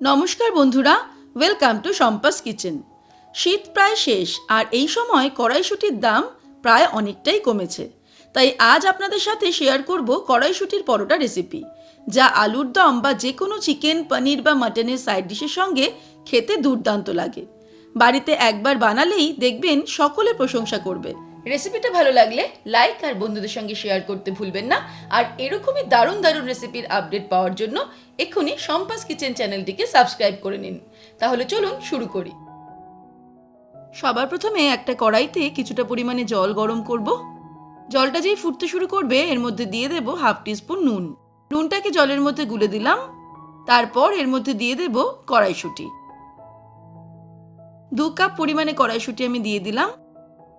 নমস্কার বন্ধুরা welcome to সম্পাস kitchen শীত প্রায় শেষ, আর এই সময় কড়াইশুটির দাম প্রায় অনেকটাই কমেছে। তাই আজ আপনাদের সাথে শেয়ার করব কড়াইশুটির পরোটা রেসিপি যা আলুর দম বা যে কোনো চিকেন পনির বা মাটনের সাইড ডিশের সঙ্গে খেতে দুর্দান্ত লাগে। বাড়িতে একবার বানালেই দেখবেন সকলে প্রশংসা করবে। রেসিপিটা ভালো লাগলে লাইক আর বন্ধুদের সঙ্গে শেয়ার করতে ভুলবেন না। আর এরকমই দারুণ দারুণ রেসিপির আপডেট পাওয়ার জন্য এক্ষুনি সম্পাস কিচেন চ্যানেলটিকে সাবস্ক্রাইব করে নিন। তাহলে চলুন শুরু করি। সবার প্রথমে একটা কড়াইতে কিছুটা পরিমাণে জল গরম করব। জলটা যেই ফুটতে শুরু করবে, এর মধ্যে দিয়ে দেব হাফ টিস্পুন নুন। নুনটাকে জলের মধ্যে গুলে দিলাম। তারপর এর মধ্যে দিয়ে দেব কড়াইশুঁটি। দু কাপ পরিমাণে কড়াইশুঁটি আমি দিয়ে দিলাম।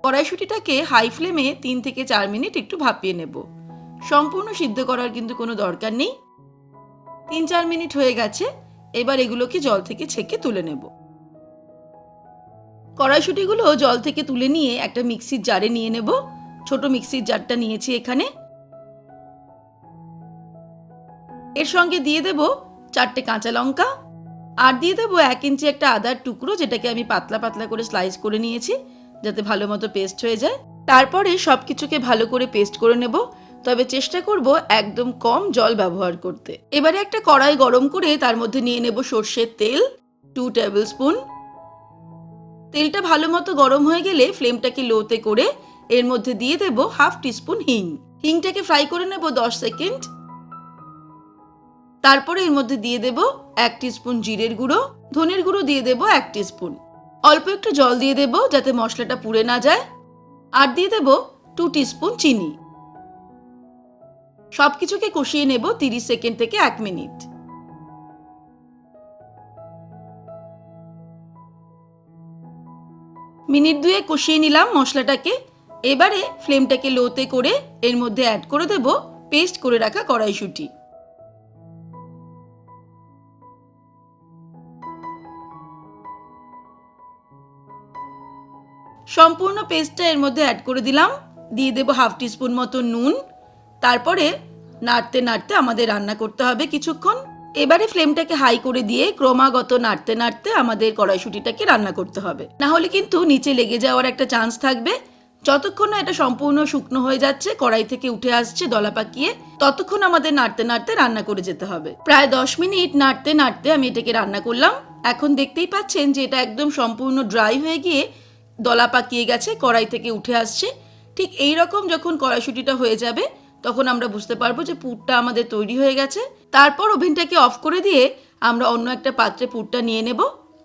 কড়াইশুঁটিটাকে হাই ফ্লেমে তিন থেকে চার মিনিট একটু ভাপিয়ে নেব। সম্পূর্ণ সিদ্ধ করার কিন্তু কোনো দরকার নেই। তিন চার মিনিট হয়ে গেছে, এবার এগুলোকে জল থেকে ছেঁকে তুলে নেব। কড়াইশুঁটিগুলো জল থেকে তুলে নিয়ে একটা মিক্সির জারে নিয়ে নেব। ছোট মিক্সির জারটা নিয়েছি এখানে। এর সঙ্গে দিয়ে দেব চারটে কাঁচা লঙ্কা। আর দিয়ে দেবো এক ইঞ্চি একটা আদার টুকরো, যেটাকে আমি পাতলা পাতলা করে স্লাইস করে নিয়েছি। যাতে ভালো মতো পেস্ট হয়ে যায়। তারপরে সব কিছুকে ভালো করে পেস্ট করে নেব। তবে চেষ্টা করব একদম কম জল ব্যবহার করতে। এবারে একটা কড়াই গরম করে তার মধ্যে নিয়ে নেব সর্ষের তেল টু টেবিল স্পুন তেলটা ভালো মতো গরম হয়ে গেলে ফ্লেমটাকে লোতে করে এর মধ্যে দিয়ে দেব হাফ টিস্পুন হিং। হিংটাকে ফ্রাই করে নেব দশ সেকেন্ড তারপরে এর মধ্যে দিয়ে দেব এক টিস্পুন জিরের গুঁড়ো। ধনের গুঁড়ো দিয়ে দেব এক টিস্পুন অল্প একটু জল দিয়ে দেব যাতে মশলাটা পুড়ে না যায়। আর দিয়ে দেব টু টিস্পুন চিনি। সব কিছুকে কষিয়ে নেব তিরিশ সেকেন্ড থেকে এক মিনিট। মিনিট দুয়ে কষিয়ে নিলাম মশলাটাকে। এবারে ফ্লেমটাকে লোতে করে এর মধ্যে অ্যাড করে দেব পেস্ট করে রাখা কড়াইশুঁটি। সম্পূর্ণ পেস্টটা এর মধ্যে অ্যাড করে দিলাম। দিয়ে দেবো হাফ টিস্পুন মতো নুন। তারপরে নাড়তে নাড়তে আমাদের রান্না করতে হবে কিছুক্ষণ। এবারে ফ্লেমটাকে হাই করে দিয়ে ক্রমাগত নাড়তে নাড়তে আমাদের কড়াইশুটিটাকে রান্না করতে হবে। না হলে কিন্তু নিচে লেগে যাওয়ার একটা চান্স থাকবে। যতক্ষণ না এটা সম্পূর্ণ শুকনো হয়ে যাচ্ছে, কড়াই থেকে উঠে আসছে দলা পাকিয়ে, ততক্ষণ আমাদের নাড়তে নাড়তে রান্না করে যেতে হবে। প্রায় দশ মিনিট নাড়তে নাড়তে আমি এটাকে রান্না করলাম। এখন দেখতেই পাচ্ছেন যে এটা একদম সম্পূর্ণ ড্রাই হয়ে গিয়ে দলা পাকিয়ে গেছে, কড়াই থেকে উঠে আসছে। ঠিক এই রকম যখন কড়াইশুটিটা হয়ে যাবে, তখন আমরা বুঝতে পারব যে পুরটা আমাদের তৈরি হয়ে গেছে। তারপর ওভেনটাকে অফ করে দিয়ে আমরা অন্য একটা পাত্রে পুরটা নিয়ে নেব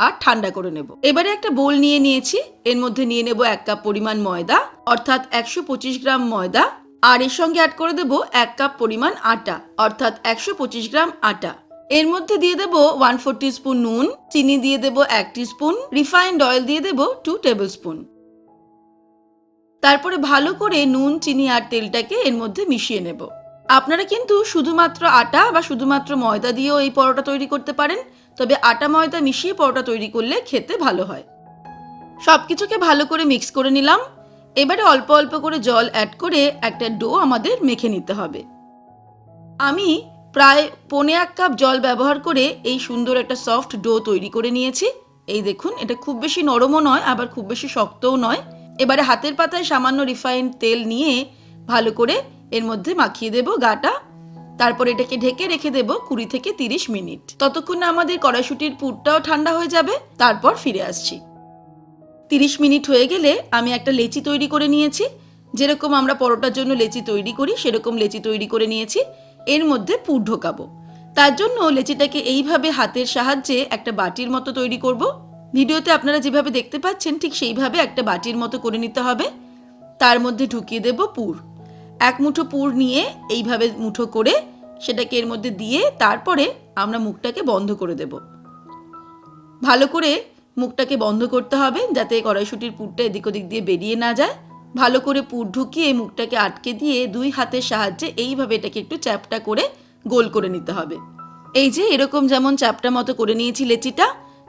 আর ঠান্ডা করে নেব। এবারে একটা বোল নিয়ে নিয়েছি, এর মধ্যে নিয়ে নেব এক কাপ পরিমাণ ময়দা, অর্থাৎ একশো পঁচিশ গ্রাম ময়দা, আর এর সঙ্গে অ্যাড করে দেব এক কাপ পরিমাণ আটা, অর্থাৎ একশো পঁচিশ গ্রাম আটা। এর মধ্যে দিয়ে দেবো ওয়ান ফোর স্পুন নুন, চিনি দিয়ে দেবো এক স্পুন রিফাইন্ড অয়েল দিয়ে দেবো টু টেবিল স্পুন তারপরে ভালো করে নুন, চিনি আর তেলটাকে এর মধ্যে মিশিয়ে নেব। আপনারা কিন্তু শুধুমাত্র আটা বা শুধুমাত্র ময়দা দিয়েও এই পরোটা তৈরি করতে পারেন, তবে আটা, ময়দা মিশিয়ে পরোটা তৈরি করলে খেতে ভালো হয়। সব কিছুকে ভালো করে মিক্স করে নিলাম। এবারে অল্প অল্প করে জল অ্যাড করে একটা ডো আমাদের মেখে নিতে হবে। আমি প্রায় পনে এক কাপ জল ব্যবহার করে এই সুন্দর একটা সফট ডো তৈরি করে নিয়েছি। এই দেখুন, এটা খুব বেশি নরমও নয়, আবার খুব বেশি শক্তও নয়। এবারে হাতের পাতায় সামান্য রিফাইন্ড তেল নিয়ে ভালো করে এর মধ্যে মাখিয়ে দেব গাটা। তারপর এটাকে ঢেকে রেখে দেব কুড়ি থেকে তিরিশ মিনিট। ততক্ষণ আমাদের কড়াইশুটির পুরটাও ঠান্ডা হয়ে যাবে, তারপর ফিরে আসছি। তিরিশ মিনিট হয়ে গেলে আমি একটা লেচি তৈরি করে নিয়েছি। যেরকম আমরা পরোটার জন্য লেচি তৈরি করি, সেরকম লেচি তৈরি করে নিয়েছি। এর মধ্যে পুর ঢোকাবো। তার জন্য লেচিটাকে এইভাবে হাতের সাহায্যে একটা বাটির মতো তৈরি করব। ভিডিওতে আপনারা যেভাবে দেখতে পাচ্ছেন, ঠিক সেইভাবে একটা বাটির মতো করে নিতে হবে। তার মধ্যে ঢুকিয়ে দেব পুর। এক মুঠো পুর নিয়ে এইভাবে মুঠো করে সেটাকে এর মধ্যে দিয়ে তারপরে আমরা মুখটাকে বন্ধ করে দেব। ভালো করে মুখটাকে বন্ধ করতে হবে যাতে কড়াইশুটির পুরটা এদিক ওদিক দিয়ে বেরিয়ে না যায়। ভালো করে পুর ঢুকিয়ে মুখটাকে আটকে দিয়ে দুই হাতের সাহায্যে এইভাবে এটাকে একটু চ্যাপটা করে গোল করে নিতে হবে। এই যে এরকম যেমন চাপটা মতো করে নিয়েছি লেচিটা,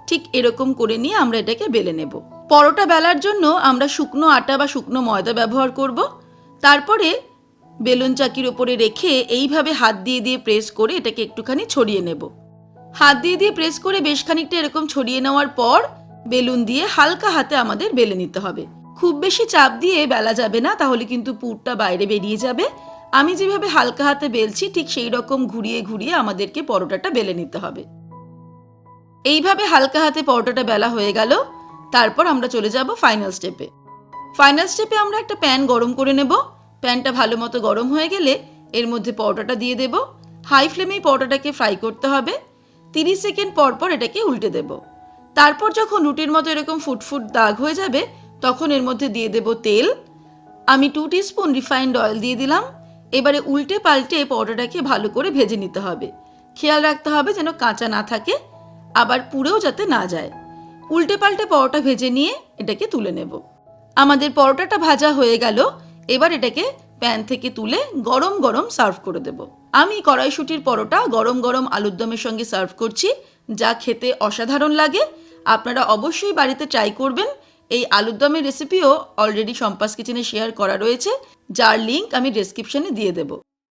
ঠিক এরকম করে নিয়ে আমরা এটাকে বেলে নেব। পরোটা বেলার জন্য আমরা শুকনো আটা বা শুকনো ময়দা ব্যবহার করব। তারপরে বেলুন চাকির ওপরে রেখে এইভাবে হাত দিয়ে দিয়ে প্রেস করে এটাকে একটুখানি ছড়িয়ে নেব। হাত দিয়ে দিয়ে প্রেস করে বেশ খানিকটা এরকম ছড়িয়ে নেওয়ার পর বেলুন দিয়ে হালকা হাতে আমাদের বেলে নিতে হবে। খুব বেশি চাপ দিয়ে বেলা যাবে না, তাহলে কিন্তু পুরটা বাইরে বেরিয়ে যাবে। আমি যেভাবে হালকা হাতে বেলছি, ঠিক সেই রকম ঘুরিয়ে ঘুরিয়ে আমাদেরকে পরোটাটা বেলে নিতে হবে। এইভাবে হালকা হাতে পরোটাটা বেলা হয়ে গেল। তারপর আমরা চলে যাব ফাইনাল স্টেপে ফাইনাল স্টেপে আমরা একটা প্যান গরম করে নেব। প্যানটা ভালো মতো গরম হয়ে গেলে এর মধ্যে পরোটাটা দিয়ে দেব। হাই ফ্লেমেই পরোটাটাকে ফ্রাই করতে হবে। তিরিশ সেকেন্ড পর পর এটাকে উল্টে দেব। তারপর যখন রুটির মতো এরকম ফুটফুট দাগ হয়ে যাবে তখন এর মধ্যে দিয়ে দেব তেল। আমি টু স্পুন রিফাইন্ড অয়েল দিয়ে দিলাম। এবারে উল্টে পাল্টে পরোটাটাকে ভালো করে ভেজে নিতে হবে। খেয়াল রাখতে হবে যেন কাঁচা না থাকে, আবার পুড়েও যাতে না যায়। উল্টে পাল্টে পরোটা ভেজে নিয়ে এটাকে তুলে নেব। আমাদের পরোটাটা ভাজা হয়ে গেল। এবার এটাকে প্যান থেকে তুলে গরম গরম সার্ভ করে দেব। আমি কড়াইশুটির পরোটা গরম গরম আলুর দমের সঙ্গে সার্ভ করছি। যা খেতে অসাধারণ লাগে। আপনারা অবশ্যই বাড়িতে ট্রাই করবেন। এই আলুর দমের রেসিপিও অলরেডি সম্পাস কিচেনে শেয়ার করা রয়েছে। যার লিঙ্ক আমি ডেসক্রিপশনে দিয়ে দেবো।